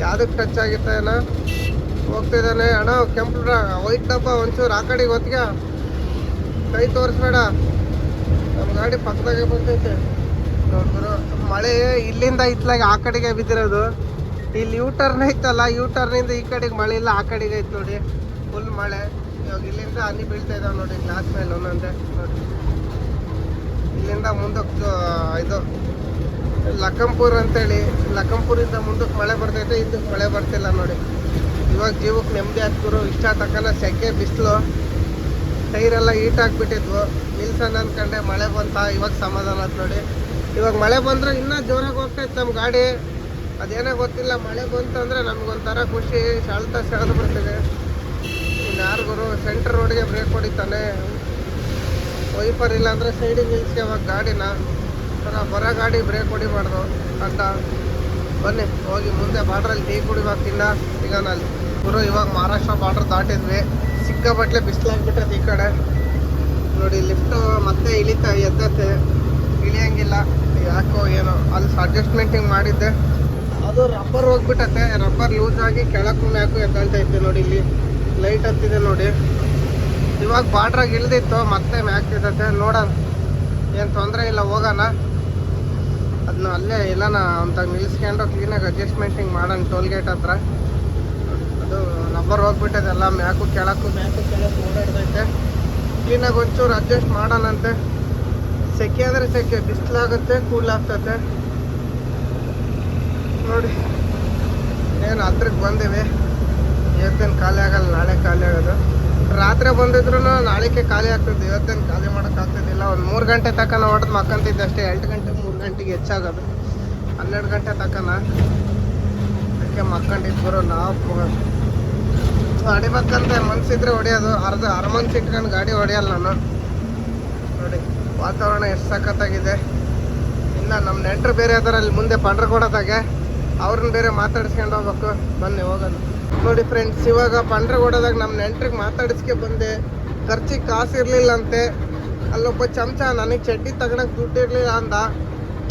ಯಾವುದಕ್ಕೆ ಟಚ್ ಆಗಿತ್ತ ಏನೋ ಹೋಗ್ತಿದ್ದಾನೆ ಅಣ್ಣ, ಕೆಂಪು ವೈಟ್ ಡಬ್ಬ ಒಂಚೂರು ಆ ಕಡೆಗೆ ಹೊತ್ತಿಗೆ. ಕೈ ತೋರಿಸ್ಬೇಡ. ನಮ್ಮ ಗಾಡಿ ಪಕ್ಕದಾಗೆ ಬಂದೈತೆ ನೋಡಿದ್ರು ಮಳೆ ಇಲ್ಲಿಂದ ಇತ್ಲಾಗ ಆ ಕಡೆಗೆ ಬಿದ್ದಿರೋದು. ಇಲ್ಲಿ ಯೂ ಟರ್ನ್ ಐತಲ್ಲ ಯೂ ಟರ್ನಿಂದ ಈ ಕಡೆಗೆ ಮಳೆ ಇಲ್ಲ, ಆ ಕಡೆಗೆ ಐತೆ ನೋಡಿ. ಫುಲ್ ಮಳೆ. ಇವಾಗ ಇಲ್ಲಿಂದ ಹನಿ ಬೀಳ್ತಾ ಇದಾವೆ ನೋಡಿ ಗ್ಲಾಸ್ ಮೇಲೆ ಒಂದೊಂದೇ. ನೋಡಿ. ಇಲ್ಲಿಂದ ಮುಂದಕ್ಕೆ ಇದು, ಲಕ್ಕಂಪುರ್ ಅಂತೇಳಿ. ಲಕ್ಕಂಪುರಿಂದ ಮುಂದಕ್ಕೆ ಮಳೆ ಬರ್ತೈತೆ ಇದಕ್ಕೆ ಮಳೆ ಬರ್ತಿಲ್ಲ ನೋಡಿ. ಇವಾಗ ಜೀವಕ್ಕೆ ನೆಮ್ಮದಿ ಆಗ್ತಿರು ಇಷ್ಟ ತಕ್ಕನ ಸೆಕೆ, ಬಿಸಿಲು ಟೈರೆಲ್ಲ ಹೀಟ್ ಆಗಿಬಿಟ್ಟಿದ್ವು. ನಿಲ್ಸನ್ ಅನ್ಕೊಂಡೆ ಮಳೆ ಬಂತ, ಇವಾಗ ಸಮಾಧಾನ ಆಯ್ತು ನೋಡಿ. ಇವಾಗ ಮಳೆ ಬಂದ್ರೆ ಇನ್ನೂ ಜೋರಾಗಿ ಹೋಗ್ತೈತೆ ನಮ್ಮ ಗಾಡಿ. ಅದೇನೋ ಗೊತ್ತಿಲ್ಲ, ಮಳೆ ಬಂತು ಅಂದರೆ ನಮಗೊಂಥರ ಖುಷಿ. ಸೆಳ್ತಾ ಸೆಳೆದು ಬಿಡ್ತಿದೆ ಇನ್ನು ಯಾರಿಗೂ ಸೆಂಟ್ರ್ ರೋಡ್ಗೆ ಬ್ರೇಕ್ ಹೊಡಿತಾನೆ. ವೈಪರ್ ಇಲ್ಲ ಅಂದರೆ ಸೈಡಿಗೆ ನಿಲ್ಸ್ಕೊವಾಗ ಗಾಡಿನ. ಥರ ಬರೋ ಗಾಡಿ ಬ್ರೇಕ್ ಹೊಡಿಬಾರ್ದು ಅಂತ. ಬನ್ನಿ, ಹೋಗಿ ಮುಂದೆ ಬಾಡ್ರಲ್ಲಿ ಟೀ ಕುಡಿಬೇಕು, ತಿನ್ನ, ಸಿಗೋಣ ಅಲ್ಲಿ. ಗುರು, ಇವಾಗ ಮಹಾರಾಷ್ಟ್ರ ಬಾರ್ಡರ್ ದಾಟಿದ್ವಿ. ಸಿಕ್ಕಾಪಟ್ಟಲೆ ಬಿಸಿಲಾಗ್ಬಿಟ್ಟೈತೆ ಈ ಕಡೆ. ನೋಡಿ ಲಿಫ್ಟು ಮತ್ತೆ ಇಳಿತಾ ಎದ್ದತ್ತೆ ಇಳಿಯಂಗಿಲ್ಲ. ಯಾಕೋ ಏನೋ ಅಲ್ಲಿ ಅಡ್ಜಸ್ಟ್ಮೆಂಟ್ ಹಿಂಗೆ ಮಾಡಿದ್ದೆ. ಅದು ರಬ್ಬರ್ ಹೋಗ್ಬಿಟ್ಟತ್ತೆ ರಬ್ಬರ್ ಲೂಸ್ ಆಗಿ ಕೆಳಕ್ಕೂ ಮ್ಯಾಕು ಇತ್ತು ನೋಡಿ ಇಲ್ಲಿ. ಲೈಟ್ ಹತ್ತಿದೆ ನೋಡಿ. ಇವಾಗ ಬಾರ್ಡ್ರಾಗ ಇಳ್ದಿತ್ತು, ಮತ್ತೆ ಮ್ಯಾಕ್ ಇದ್ದತ್ತೆ ನೋಡೋಣ. ಏನು ತೊಂದರೆ ಇಲ್ಲ, ಹೋಗೋಣ. ಅದನ್ನ ಅಲ್ಲೇ ಎಲ್ಲನ ಅಂತ ನಿಲ್ಸ್ಕೊಂಡು ಕ್ಲೀನಾಗಿ ಅಡ್ಜಸ್ಟ್ಮೆಂಟ್ ಹಿಂಗೆ ಮಾಡೋಣ ಟೋಲ್ಗೇಟ್ ಹತ್ರ. ರಬ್ಬರ್ ಹೋಗ್ಬಿಟ್ಟದೆ ಎಲ್ಲ ಮ್ಯಾಕು ಕೆಳಕ್ಕೂ ಮ್ಯಾಕು ಕೆಳಕು ಓಡಾಡ್ತೈತೆ ಕ್ಲೀನಾಗಿ ಒಂಚೂರು ಅಡ್ಜಸ್ಟ್ ಮಾಡೋಣಂತೆ. ಸೆಕೆ ಅಂದರೆ ಸೆಕೆ, ಬಿಸಿಲಾಗುತ್ತೆ ಕೂಲ್ ಆಗ್ತೈತೆ. ನೋಡಿ ಏನು ಹತ್ರಕ್ಕೆ ಬಂದಿವಿ. ಇವತ್ತೇನು ಖಾಲಿ ಆಗಲ್ಲ, ನಾಳೆ ಖಾಲಿ ಆಗೋದು. ರಾತ್ರಿ ಬಂದಿದ್ರು ನಾಳೆಗೆ ಖಾಲಿ ಆಗ್ತದೆ ಇವತ್ತೇನು ಖಾಲಿ ಮಾಡೋಕ್ಕಾಗ್ತಿದ್ದಿಲ್ಲ ಒಂದು ಮೂರು ಗಂಟೆ ತನಕ ಹೊಡೆದು ಮಕ್ಕಂತಿದ್ದೆ ಅಷ್ಟೇ, ಎಂಟು ಗಂಟೆ, ಮೂರು ಗಂಟೆಗೆ ಹೆಚ್ಚಾಗೋದು. ಹನ್ನೆರಡು ಗಂಟೆ ತಕ್ಕನ ಅದಕ್ಕೆ ಬರೋ ನಾವು ಹೊಡಿಬೇಕಂತ ಮನ್ಸಿದ್ರೆ ಹೊಡಿಯೋದು. ಅರ್ಧ ಅರಮನ್ಸ್ ಇಟ್ಕೊಂಡು ಗಾಡಿ ಹೊಡೆಯಲ್ಲ ನಾನು. ನೋಡಿ, ವಾತಾವರಣ ಎಷ್ಟು ಸಖತ್ತಾಗಿದೆ. ಇನ್ನ ನಮ್ಮ ನೆಂಟರು ಬೇರೆ ಅದಾರ ಅಲ್ಲಿ ಮುಂದೆ ಪಂಡ್ರಗೋಡದಾಗೆ. ಅವ್ರನ್ನ ಬೇರೆ ಮಾತಾಡಿಸ್ಕೊಂಡು ಹೋಗ್ಬೇಕು. ಬನ್ನಿ ಹೋಗೋದು ನೋಡಿ ಫ್ರೆಂಡ್ಸ್ ಇವಾಗ ಪಂಡ್ರ ಕೊಡೋದಾಗ ನಮ್ಮ ನೆಂಟ್ರಿಗೆ ಮಾತಾಡಿಸ್ಕೆ ಬಂದೆ. ಖರ್ಚಿಗೆ ಕಾಸು ಇರಲಿಲ್ಲಂತೆ ಅಲ್ಲೊಬ್ಬ ಚಮಚ, ನನಗೆ ಚಡ್ಡಿ ತಗೊಳಕ್ ದುಡ್ಡು ಇರಲಿಲ್ಲ ಅಂದ.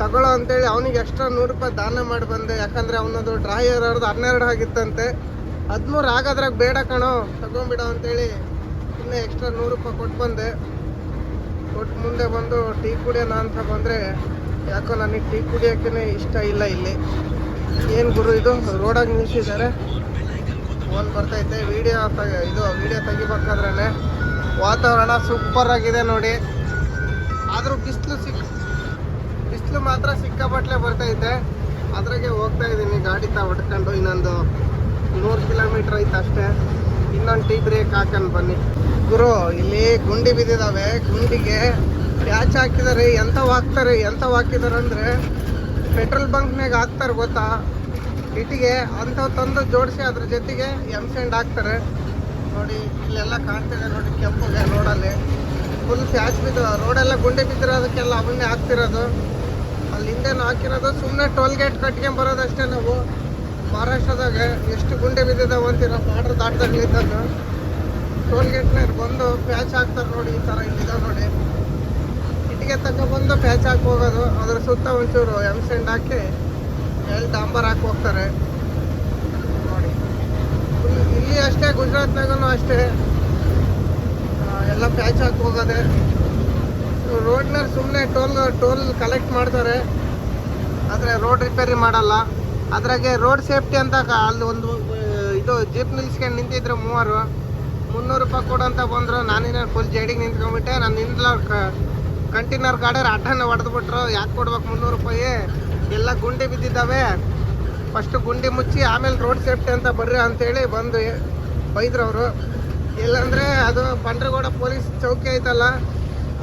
ತಗೊಳ್ಳೋ ಅಂತೇಳಿ ಅವನಿಗೆ ಎಕ್ಸ್ಟ್ರಾ ನೂರು ರೂಪಾಯಿ ದಾನ ಮಾಡಿ ಬಂದೆ. ಯಾಕಂದ್ರೆ ಅವನದು ಡ್ರಾಯರ್ ಅವ್ರದ್ದು ಹನ್ನೆರಡು ಆಗಿತ್ತಂತೆ. ಹದಿಮೂರು ಆಗೋದ್ರಾಗ ಬೇಡ ಕಣೋ ತಗೊಂಬಿಡೋ ಅಂತೇಳಿ. ಇನ್ನೂ ಎಕ್ಸ್ಟ್ರಾ ನೂರು ರೂಪಾಯಿ ಕೊಟ್ಟು ಬಂದೆ. ಕೊಟ್ಟು ಮುಂದೆ ಬಂದು ಟೀ ಕುಡಿಯೋಣ ಅಂತ ಬಂದರೆ ಯಾಕೋ ನನಗೆ ಟೀ ಕುಡಿಯೋಕ್ಕೇ ಇಷ್ಟ ಇಲ್ಲ ಇಲ್ಲಿ. ಏನು ಗುರು ಇದು? ರೋಡಾಗಿ ನಿಲ್ಸಿದ್ದಾರೆ. ಫೋನ್ ಬರ್ತೈತೆ ವಿಡಿಯೋ ಇದು ವಿಡಿಯೋ ತೆಗಿಬೇಕಾದ್ರೆ ವಾತಾವರಣ ಸೂಪರ್ ಆಗಿದೆ ನೋಡಿ. ಆದರೂ ಬಿಸಿಲು ಸಿಕ್, ಬಿಸಿಲು ಮಾತ್ರ ಸಿಕ್ಕಾಪಟ್ಲೆ ಬರ್ತೈತೆ. ಅದ್ರಾಗೆ ಹೋಗ್ತಾ ಇದ್ದೀನಿ ಗಾಡಿ ತಾ ಹೊಡ್ಕೊಂಡು ಇನ್ನೊಂದು ನೂರು ಕಿಲೋಮೀಟ್ರ್ ಐತೆ ಅಷ್ಟೇ. ಇನ್ನೊಂದು ಟೀ ಬ್ರೇಕ್ ಹಾಕೊಂಡು ಬನ್ನಿ. ಗುರು, ಇಲ್ಲಿ ಗುಂಡಿ ಬಿದ್ದಿದ್ದಾವೆ ಗುಂಡಿಗೆ ಪ್ಯಾಚ್ ಹಾಕಿದ್ದಾರೆ ಎಂತ ಹಾಕ್ತಾರೆ? ಎಂತ ಹಾಕಿದಾರೆ ಅಂದರೆ ಪೆಟ್ರೋಲ್ ಬಂಕ್ನಾಗ ಹಾಕ್ತಾರೆ ಗೊತ್ತಾ? ಇಟ್ಟಿಗೆ ಅಂಥವು ತಂದು ಜೋಡಿಸಿ ಅದ್ರ ಜೊತೆಗೆ ಎಂ ಸೆಂಡ್ ಹಾಕ್ತಾರೆ. ನೋಡಿ, ಇಲ್ಲೆಲ್ಲ ಕಾಣ್ತಿದೆ ನೋಡಿ ಕೆಂಪುಗೆ ರೋಡಲ್ಲಿ. ಫುಲ್ ಪ್ಯಾಚ್ ಬಿದ್ದ ರೋಡೆಲ್ಲ ಗುಂಡಿ ಬಿದ್ದಿರೋದಕ್ಕೆಲ್ಲ ಅವನ್ನೇ ಹಾಕ್ತಿರೋದು. ಅಲ್ಲಿ ಹಿಂದೆ ಹಾಕಿರೋದು. ಸುಮ್ಮನೆ ಟೋಲ್ ಗೇಟ್ ಕಟ್ಕೊಂಡ್ ಬರೋದಷ್ಟೇ ನಾವು. ಮಹಾರಾಷ್ಟ್ರದಾಗ ಎಷ್ಟು ಗುಂಡೆ ಬಿದ್ದಿದ್ದಾವೆ ಅಂತೀರ ಬಾರ್ಡ್ರ್ ಇದ್ದಾಗ ಟೋಲ್ ಗೇಟ್ನಾಗ ಬಂದು ಪ್ಯಾಚ್ ಹಾಕ್ತಾರೆ ನೋಡಿ ಈ ಥರ ಇಲ್ಲಿದಾವೆ ನೋಡಿ. ಇಟ್ಟಿಗೆ ಬಂದು ಪ್ಯಾಚ್ ಹಾಕಿ ಹೋಗೋದು, ಅದ್ರ ಸುತ್ತ ಒಂಚೂರು ಎಮ್ಸೆಂಡ್ ಹಾಕಿ ಎಲ್ಲಿ ಡಾಂಬರ್ ಹಾಕಿ ಹೋಗ್ತಾರೆ. ನೋಡಿ. ಇಲ್ಲಿ ಅಷ್ಟೇ ಗುಜರಾತ್ನಾಗೂ ಅಷ್ಟೇ. ಎಲ್ಲ ಪ್ಯಾಚ್ ಹಾಕಿ ಹೋಗೋದೆ. ರೋಡ್ನಲ್ಲಿ ಸುಮ್ಮನೆ ಟೋಲ್ ಟೋಲ್ ಕಲೆಕ್ಟ್ ಮಾಡ್ತಾರೆ. ಆದರೆ ರೋಡ್ ರಿಪೇರಿ ಮಾಡಲ್ಲ. ಅದ್ರಾಗೆ ರೋಡ್ ಸೇಫ್ಟಿ ಅಂತ ಅಲ್ಲಿ ಒಂದು ಇದು ಜೀಪ್ ನಿಲ್ಸ್ಕೊಂಡು ನಿಂತಿದ್ರು ಮೂವರು. ಮುನ್ನೂರು ರೂಪಾಯಿ ಕೊಡು ಅಂತ ಬಂದರು ನಾನೇನು ಫುಲ್ ಜೈಡಿಗೆ ನಿಂತ್ಕೊಂಡ್ಬಿಟ್ಟೆ. ನಾನು ನಿಂತಲ ಕಂಟೈನರ್ ಗಾಡಿಯವ್ರು ಅಡ್ಡನ ಹೊಡೆದ್ಬಿಟ್ರು ಯಾಕೆ ಕೊಡ್ಬೇಕು ಮುನ್ನೂರು ರೂಪಾಯಿ? ಎಲ್ಲ ಗುಂಡಿ ಬಿದ್ದಿದ್ದಾವೆ. ಫಸ್ಟು ಗುಂಡಿ ಮುಚ್ಚಿ ಆಮೇಲೆ ರೋಡ್ ಸೇಫ್ಟಿ ಅಂತ ಬರ್ರಿ ಅಂತೇಳಿ ಬಂದು ಬೈದ್ರು ಅವರು ಇಲ್ಲಾಂದರೆ ಅದು ಬಂಡ್ರಗೌಡ ಪೊಲೀಸ್ ಚೌಕಿ ಐತಲ್ಲ,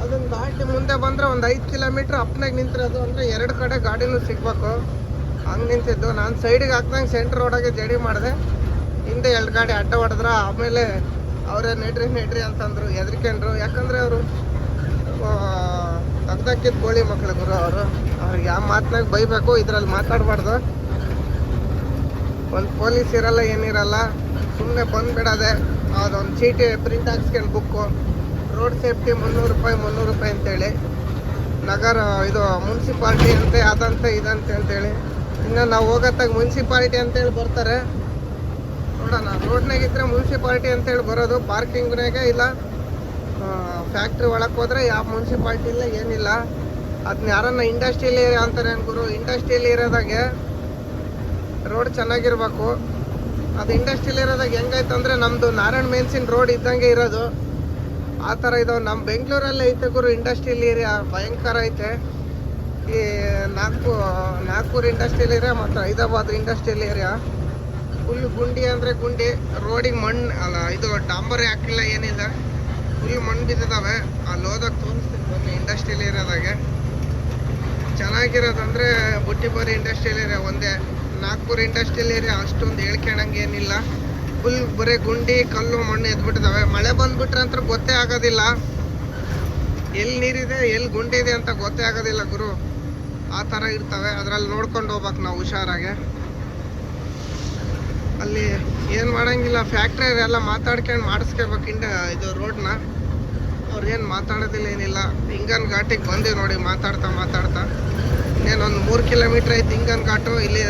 ಅದನ್ನ ದಾಟಿ ಮುಂದೆ ಬಂದರೆ ಒಂದು ಐದು ಕಿಲೋಮೀಟ್ರ್ ಅಪ್ನಾಗ ನಿಂತಿರೋದು ಅಂದರೆ ಎರಡು ಕಡೆ ಗಾಡಿನೂ ಸಿಗ್ಬೇಕು. ಹಂಗೆ ನಿಂತಿದ್ದು. ನಾನು ಸೈಡಿಗೆ ಹಾಕ್ದಂಗೆ ಸೆಂಟ್ರ್ ರೋಡಾಗೆ ಜಡಿ ಮಾಡಿದೆ. ಹಿಂದೆ ಎರಡು ಗಾಡಿ ಅಡ್ಡ ಹೊಡೆದ್ರ, ಆಮೇಲೆ ಅವರೇ ನೆಡ್ರಿ ನೆಡ್ರಿ ಅಂತಂದರು ಹೆದರ್ಕೊಂಡ್ರು. ಯಾಕಂದರೆ ಅವರು ತೆಗ್ದಾಕಿದ ಕೋಳಿ ಮಕ್ಳು ಗುರು ಅವರು. ಅವ್ರಿಗೆ ಯಾವ ಮಾತನಾಗ ಬೈಬೇಕು, ಇದ್ರಲ್ಲಿ ಮಾತಾಡಬಾರ್ದು. ಒಂದು ಪೊಲೀಸ್ ಇರಲ್ಲ, ಏನಿರಲ್ಲ. ಸುಮ್ಮನೆ ಬಂದುಬಿಡೋದೆ. ಅದೊಂದು ಚೀಟಿ ಪ್ರಿಂಟ್ ಹಾಕ್ಸ್ಕೊಂಡು ಬುಕ್ಕು ರೋಡ್ ಸೇಫ್ಟಿ ಮುನ್ನೂರು ರೂಪಾಯಿ ಮುನ್ನೂರು ರೂಪಾಯಿ ಅಂತೇಳಿ. ನಗರ, ಇದು, ಮುನ್ಸಿಪಾಲ್ಟಿ ಅಂತೆ, ಅದಂತೆ, ಇದಂತೆ ಅಂತೇಳಿ. ಇನ್ನು ನಾವು ಹೋಗತ್ತಾಗ ಮುನ್ಸಿಪಾಲ್ಟಿ ಅಂತೇಳಿ ಬರ್ತಾರೆ. ನೋಡೋಣ ರೋಡ್ನಾಗಿದ್ರೆ ಮುನ್ಸಿಪಾಲ್ಟಿ ಅಂತೇಳಿ ಬರೋದು. ಪಾರ್ಕಿಂಗ್ನಾಗೆ ಇಲ್ಲ. ಫ್ಯಾಕ್ಟ್ರಿ ಒಳಗೆ ಹೋದ್ರೆ ಯಾವ ಮುನ್ಸಿಪಾಲ್ಟಿ ಇಲ್ಲ, ಏನಿಲ್ಲ. ಅದನ್ನ ಯಾರನ್ನ ಇಂಡಸ್ಟ್ರಿಯಲ್ ಏರಿಯಾ ಅಂತಾರೆ ಗುರು? ಇಂಡಸ್ಟ್ರಿಯಲ್ ಏರಿಯಾದಾಗೆ ರೋಡ್ ಚೆನ್ನಾಗಿರ್ಬೇಕು. ಅದು ಇಂಡಸ್ಟ್ರಿಯಲ್ ಏರಿಯಾದಾಗ ಹೆಂಗೈತೆ ಅಂದರೆ ನಮ್ಮದು ನಾರಾಯಣ ಮೇನ್ಸಿನ ರೋಡ್ ಇದ್ದಂಗೆ ಇರೋದು. ಆ ಥರ ಇದಾವೆ. ನಮ್ಮ ಬೆಂಗಳೂರಲ್ಲೇ ಐತೆ ಗುರು ಇಂಡಸ್ಟ್ರಿಯಲ್ ಏರಿಯಾ ಭಯಂಕರ ಐತೆ. ಈ ನಾಗ್ಪು, ನಾಗ್ಪುರ್ ಇಂಡಸ್ಟ್ರಿಯಲ್ ಏರಿಯಾ ಮತ್ತು ಹೈದರಾಬಾದ್ ಇಂಡಸ್ಟ್ರಿಯಲ್ ಏರಿಯಾ. ಫುಲ್ ಗುಂಡಿ ಅಂದರೆ ಗುಂಡಿ, ರೋಡಿಗೆ ಮಣ್ಣು, ಅಲ್ಲ ಇದು ಡಾಂಬರ್ ಹಾಕಿಲ್ಲ, ಏನಿಲ್ಲ. ಫುಲ್ ಮಣ್ಣು ಬಿದ್ದಿದ್ದಾವೆ ಅಲ್ಲಿ ಹೋದಾಗ ತೋರಿಸ್ತೀನಿ ಬನ್ನಿ ಇಂಡಸ್ಟ್ರಿಯಲ್ ಏರಿಯಾದಾಗೆ. ಚೆನ್ನಾಗಿರೋದಂದ್ರೆ ಬುಟ್ಟಿಬೋರಿ ಇಂಡಸ್ಟ್ರಿಯಲ್ ಏರಿಯಾ ಒಂದೇ. ನಾಗ್ಪುರ್ ಇಂಡಸ್ಟ್ರಿಯಲ್ ಏರಿಯಾ ಅಷ್ಟೊಂದು ಹೇಳ್ಕೊಳಂಗೆ ಏನಿಲ್ಲ. ಫುಲ್ ಬರೀ ಗುಂಡಿ, ಕಲ್ಲು, ಮಣ್ಣು ಎದ್ಬಿಟ್ಟಿದಾವೆ. ಮಳೆ ಬಂದ್ಬಿಟ್ರೆ ಅಂತ ಗೊತ್ತೇ ಆಗೋದಿಲ್ಲ. ಎಲ್ಲಿ ನೀರಿದೆ ಎಲ್ಲಿ ಗುಂಡಿ ಇದೆ ಅಂತ ಗೊತ್ತೇ ಆಗೋದಿಲ್ಲ ಗುರು. ಆ ಥರ ಇರ್ತವೆ. ಅದ್ರಲ್ಲಿ ನೋಡ್ಕೊಂಡು ಹೋಗ್ಬೇಕು ನಾವು ಹುಷಾರಾಗೆ. ಅಲ್ಲಿ ಏನು ಮಾಡಂಗಿಲ್ಲ ಫ್ಯಾಕ್ಟ್ರಿ ಎಲ್ಲ ಮಾತಾಡ್ಕೊಂಡು ಮಾಡಿಸ್ಕೋಬೇಕು ಇಂಡ ಇದು ರೋಡ್ನ ಏನು ಮಾತಾಡೋದಿಲ್ಲ ಏನಿಲ್ಲ. ಹಿಂಗನ್ ಘಾಟಿಗೆ ಬಂದೆ ನೋಡಿ, ಮಾತಾಡ್ತಾ ಮಾತಾಡ್ತಾ. ಇನ್ನೇನೊಂದು ಮೂರು ಕಿಲೋಮೀಟ್ರ್ ಐತೆ ಹಿಂಗನ್ ಘಾಟು. ಇಲ್ಲಿ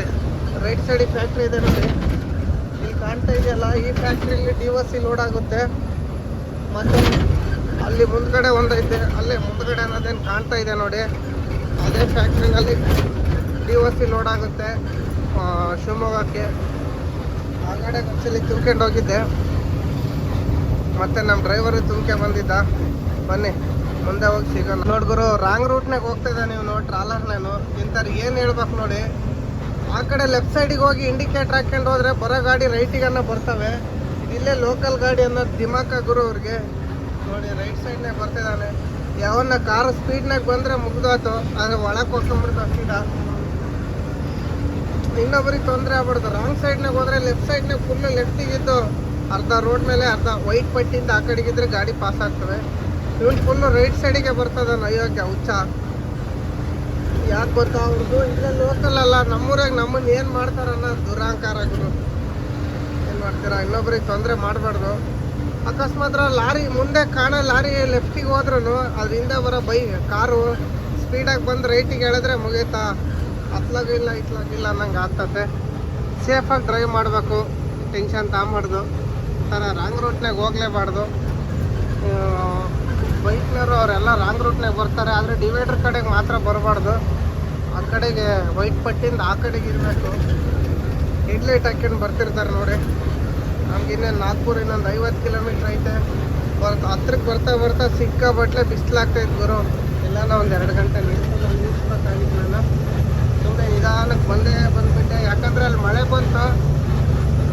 ರೈಟ್ ಸೈಡಿಗೆ ಫ್ಯಾಕ್ಟ್ರಿ ಇದೆ ನೋಡಿ. ಇಲ್ಲಿ ಕಾಣ್ತಾ ಇದೆಯಲ್ಲ, ಈ ಫ್ಯಾಕ್ಟ್ರಿಲಿ ಡಿ ಒ ಸಿ ಲೋಡ್ ಆಗುತ್ತೆ. ಮತ್ತು ಅಲ್ಲಿ ಮುಂದ್ಗಡೆ ಒಂದೈತೆ ಅಲ್ಲೇ ಮುಂದ್ಗಡೆ ಅನ್ನೋದೇನು ಕಾಣ್ತಾ ಇದೆ ನೋಡಿ. ಅದೇ ಫ್ಯಾಕ್ಟ್ರಿನಲ್ಲಿ ಡಿ ಓ ಸಿ ಲೋಡ್ ಆಗುತ್ತೆ ಶಿವಮೊಗ್ಗಕ್ಕೆ. ಆ ಕಡೆ ಆ್ಯಕ್ಚುಲಿ ತುಂಬ್ಕೊಂಡು ಹೋಗಿದ್ದೆ. ಮತ್ತೆ ನಮ್ಮ ಡ್ರೈವರ್ ತುಂಬ್ಕೆ ಬಂದಿದ್ದ. ಬನ್ನಿ, ಮುಂದೆ ಹೋಗಿ ಸಿಗೋಣ. ನೋಡ್ಗುರು ರಾಂಗ್ ರೂಟ್ನಾಗ ಹೋಗ್ತಾ ಇದ್ದೆ ನೀವು ನೋಡಿ ಟ್ರಾಲರ್ ನಾನು. ಇಂಥವ್ರಿಗೆ ಏನು ಹೇಳ್ಬೇಕು ನೋಡಿ. ಆ ಕಡೆ ಲೆಫ್ಟ್ ಸೈಡಿಗೆ ಹೋಗಿ ಇಂಡಿಕೇಟರ್ ಹಾಕ್ಕೊಂಡು ಹೋದ್ರೆ ಬರೋ ಗಾಡಿ ರೈಟಿಗನ್ನ ಬರ್ತವೆ. ಇಲ್ಲೇ ಲೋಕಲ್ ಗಾಡಿ ಅನ್ನೋದು ದಿಮಾಕ ಗುರು ಅವ್ರಿಗೆ. ನೋಡಿ ರೈಟ್ ಸೈಡ್ನಾಗ ಬರ್ತಿದ್ದಾನೆ. ಯಾವನ್ನ ಕಾರ್ ಸ್ಪೀಡ್ನಾಗ ಬಂದ್ರೆ ಮುಗ್ದಾತು ಆದ್ರೆ ಒಳಗೆ ಹೋಗ್ಕೊಂಡ್ಬಿಡ್ತಾವ ಸೀದಾ ಇನ್ನೊಬ್ಬರಿಗೆ ತೊಂದರೆ ಆಗ್ಬಿಡ್ತು. ರಾಂಗ್ ಸೈಡ್ನಾಗ ಹೋದ್ರೆ ಲೆಫ್ಟ್ ಸೈಡ್ನಾಗ ಫುಲ್ ಲೆಫ್ಟಿಗಿದ್ದು ಅರ್ಧ ರೋಡ್ ಮೇಲೆ ಅರ್ಧ ವೈಟ್ ಪಟ್ಟಿಯಿಂದ ಆ ಕಡೆಗಿದ್ರೆ ಗಾಡಿ ಪಾಸ್ ಆಗ್ತವೆ. ಇವನ್ ಫುಲ್ ರೈಟ್ ಸೈಡಿಗೆ ಬರ್ತದ ನಯೋಗ್ಯ ಹುಚ್ಚ. ಯಾಕೆ ಗೊತ್ತಾ ಅವ್ರದ್ದು ಇಲ್ಲ ಲೋಕಲ್ ಅಲ್ಲ, ನಮ್ಮೂರಾಗ ನಮ್ಮನ್ನ ಏನು ಮಾಡ್ತಾರ ಅನ್ನೋ ದುರಾಂಕಾರ ಗುರು. ಏನು ಮಾಡ್ತೀರಾ? ಇನ್ನೊಬ್ಬರಿಗೆ ತೊಂದರೆ ಮಾಡಬಾರ್ದು. ಅಕಸ್ಮಾತ್ ಲಾರಿ ಮುಂದೆ ಕಾಣೋ ಲಾರಿ ಲೆಫ್ಟಿಗೆ ಹೋದ್ರೂ ಅದರಿಂದ ಬರೋ ಬೈ ಕಾರು ಸ್ಪೀಡಾಗಿ ಬಂದು ರೈಟಿಗೆ ಹೇಳಿದ್ರೆ ಮುಗೀತಾ. ಹತ್ಲಾಗಿಲ್ಲ ಇತ್ಲಾಗಿಲ್ಲ ಅನ್ನಂಗೆ ಆಗ್ತತೆ. ಸೇಫಾಗಿ ಡ್ರೈವ್ ಮಾಡಬೇಕು. ಟೆನ್ಷನ್ ತಗೊಂಬಾರ್ದು. ಥರ ರಾಂಗ್ ರೂಟ್ನಾಗ ಹೋಗ್ಲೇಬಾರ್ದು. ಬೈಕ್ನವರು ಅವರೆಲ್ಲ ರಾಂಗ್ ರೂಟ್ನಾಗ ಬರ್ತಾರೆ. ಆದರೆ ಡಿವೈಡರ್ ಕಡೆಗೆ ಮಾತ್ರ ಬರಬಾರ್ದು. ಆ ಕಡೆಗೆ ವೈಟ್ ಪಟ್ಟಿಂದ ಆ ಕಡೆಗೆ ಇರಬೇಕು. ಹೆಡ್ಲೈಟ್ ಹಾಕ್ಕೊಂಡು ಬರ್ತಿರ್ತಾರೆ ನೋಡಿ. ನಮ್ಗೆ ಇನ್ನೇನು ನಾಗ್ಪುರ್ ಇನ್ನೊಂದು ಐವತ್ತು ಕಿಲೋಮೀಟ್ರ್ ಐತೆ. ಬರ್ತಾ ಹತ್ರಕ್ಕೆ ಬರ್ತಾ ಬರ್ತಾ ಸಿಕ್ಕಾಬಟ್ಲೆ ಬಿಸಿಲಾಗ್ತೈತೆ ಗುರು. ಎಲ್ಲಾನ ಒಂದು ಎರಡು ಗಂಟೆ ನಿಲ್ಸ್ಕೊಂಡು ನಿಲ್ಲಿಸ್ಬೇಕಾಗಿತ್ತು ನಾನು. ಸುಮ್ಮನೆ ನಿಧಾನಕ್ಕೆ ಬಂದೇ ಬಂದ್ಬಿಟ್ಟೆ. ಯಾಕಂದ್ರೆ ಅಲ್ಲಿ ಮಳೆ ಬಂತು.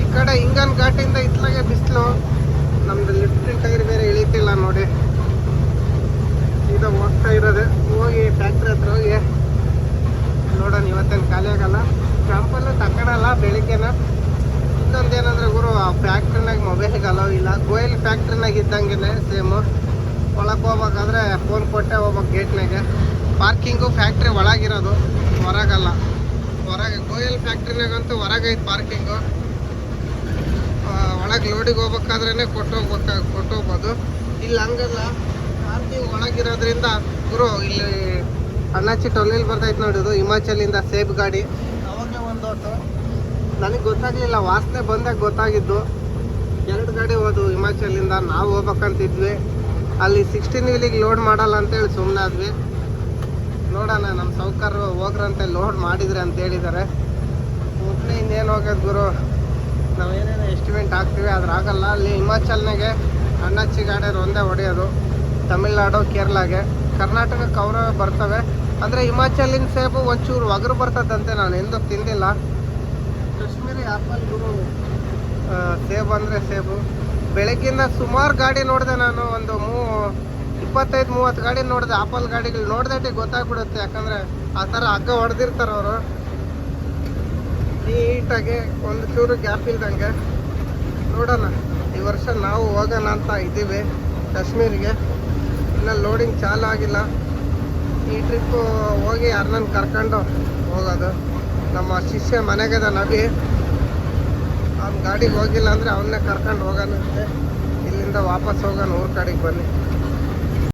ಈ ಕಡೆ ಹಿಂಗನ್ ಘಾಟಿಂದ ಇತ್ಲಾಗೆ ಬಿಸಿಲು. ನಮ್ದು ಲಿಫ್ಟ್ ಟೈರ್ ಬೇರೆ ಇಳಿತಿಲ್ಲ ನೋಡಿ. ಇದು ಹೋಗ್ತಾ ಇರೋದು. ಹೋಗಿ ಫ್ಯಾಕ್ಟ್ರಿ ಹತ್ರ ಹೋಗಿ. ನೋಡೋಣ, ಇವತ್ತೇನು ಖಾಲಿ ಆಗಲ್ಲ. ಶಾಂಪಲ್ಲು ತಗೊಳಲ್ಲ ಬೆಳಿಗ್ಗೆನ. ಇನ್ನೊಂದು ಏನಂದ್ರೆ ಗುರು, ಆ ಫ್ಯಾಕ್ಟ್ರಿನಾಗ ಮೊಬೈಲ್ಗೆ ಅಲೋ ಇಲ್ಲ. ಗೋಯಲ್ ಫ್ಯಾಕ್ಟ್ರಿನಾಗ ಇದ್ದಂಗೆ ಸೇಮು ಒಳಗೆ ಹೋಗ್ಬೇಕಾದ್ರೆ ಫೋನ್ ಕೊಟ್ಟೆ ಹೋಗ್ಬೇಕು ಗೇಟ್ನಾಗೆ ಪಾರ್ಕಿಂಗು ಫ್ಯಾಕ್ಟ್ರಿ ಒಳಗಿರೋದು, ಹೊರಗಲ್ಲ. ಹೊರಗೆ ಗೋಯಲ್ ಫ್ಯಾಕ್ಟ್ರಿನಾಗಂತೂ ಹೊರಗೈತೆ ಪಾರ್ಕಿಂಗು ಒಳಗೆ ಲೋಡಿಗೆ ಹೋಗ್ಬೇಕಾದ್ರೇ ಕೊಟ್ಟೋಗ್ಬೇಕ ಕೊಟ್ಟೋಗ್ಬೋದು ಇಲ್ಲಿ ಹಂಗಲ್ಲ ಪಾರ್ಕಿಂಗ್ ಒಳಗಿರೋದ್ರಿಂದ ಗುರು, ಇಲ್ಲಿ ಅಣ್ಣಾಚಿ ಟೊಲ್ಲೆಲ್ಲಿ ಬರ್ತೈತೆ ನೋಡಿದು ಹಿಮಾಚಲಿಂದ ಸೇಬ್ ಗಾಡಿ. ನನಗೆ ಗೊತ್ತಾಗಲಿಲ್ಲ, ವಾಸನೆ ಬಂದಾಗ ಗೊತ್ತಾಗಿದ್ದು. ಎರಡು ಗಾಡಿ ಹೋದು ಹಿಮಾಚಲಿಂದ, ನಾವು ಹೋಗ್ಬೇಕಂತಿದ್ವಿ. ಅಲ್ಲಿ ಸಿಕ್ಸ್ಟೀನ್ ವೀಲಿಗೆ ಲೋಡ್ ಮಾಡಲ್ಲ ಅಂತೇಳಿ ಸುಮ್ಮನೆ ಆದ್ವಿ. ನೋಡೋಣ ನಮ್ಮ ಸೌಕರ್ ಹೋಗ್ರಂತೆ ಲೋಡ್ ಮಾಡಿದ್ರೆ ಅಂತ ಹೇಳಿದ್ದಾರೆ ಒಬ್ಬನೇ ಇನ್ನೇನು ಹೋಗೋದು ಗುರು? ನಾವು ಏನೇನೋ ಎಸ್ಟಿಮೇಟ್ ಹಾಕ್ತೀವಿ, ಆದ್ರೆ ಆಗಲ್ಲ. ಅಲ್ಲಿ ಹಿಮಾಚಲ್ನಾಗೆ ಅಣ್ಣಚ್ಚಿ ಗಾಡಿಯರು ಒಂದೇ ಹೊಡೆಯೋದು, ತಮಿಳ್ನಾಡು, ಕೇರಳಗೆ. ಕರ್ನಾಟಕಕ್ಕೆ ಅವರ ಬರ್ತವೆ. ಅಂದರೆ ಹಿಮಾಚಲಿನ ಸೇಬು ಒಂಚೂರು ಒಗರು ಬರ್ತದಂತೆ, ನಾನು ಎಂದೂ ತಿಂದಿಲ್ಲ. ಕಾಶ್ಮೀರಿ ಆಪಲ್ ಗುರು ಸೇಬು ಅಂದರೆ ಸೇಬು. ಬೆಳಗ್ಗಿಂದ ಸುಮಾರು ಗಾಡಿ ನೋಡಿದೆ ನಾನು, ಒಂದು ಮೂ, ಇಪ್ಪತ್ತೈದು, ಮೂವತ್ತು ಗಾಡಿ ನೋಡಿದೆ. ಆಪಲ್ ಗಾಡಿಗಳು ನೋಡ್ದಟ್ಟೆ ಗೊತ್ತಾಗ್ಬಿಡುತ್ತೆ. ಯಾಕಂದರೆ ಆ ಥರ ಹಗ್ಗ ಹೊಡೆದಿರ್ತಾರೆ ಅವರು. ನೀಟಾಗಿ ಒಂದು ಚೂರು ಗ್ಯಾಪ್ ಇಲ್ದಂಗೆ ನೋಡೋಣ. ಈ ವರ್ಷ ನಾವು ಹೋಗೋಣ ಅಂತ ಇದ್ದೀವಿ ಕಾಶ್ಮೀರಿಗೆ. ಇನ್ನು ಲೋಡಿಂಗ್ ಚಾಲು ಆಗಿಲ್ಲ. ಈ ಟ್ರಿಪ್ಪು ಹೋಗಿ ಯಾರನ್ನ ಕರ್ಕೊಂಡು ಹೋಗೋದು. ನಮ್ಮ ಶಿಷ್ಯ ಮನೆಗದ ನಬಿ ಅವ್ನ ಗಾಡಿಗೆ ಹೋಗಿಲ್ಲ ಅಂದರೆ ಅವನ್ನೇ ಕರ್ಕೊಂಡು ಹೋಗೋಣಂತೆ. ಇಲ್ಲಿಂದ ವಾಪಸ್ ಹೋಗೋಣ, ಊರ ಕಡೆಗೆ ಬನ್ನಿ.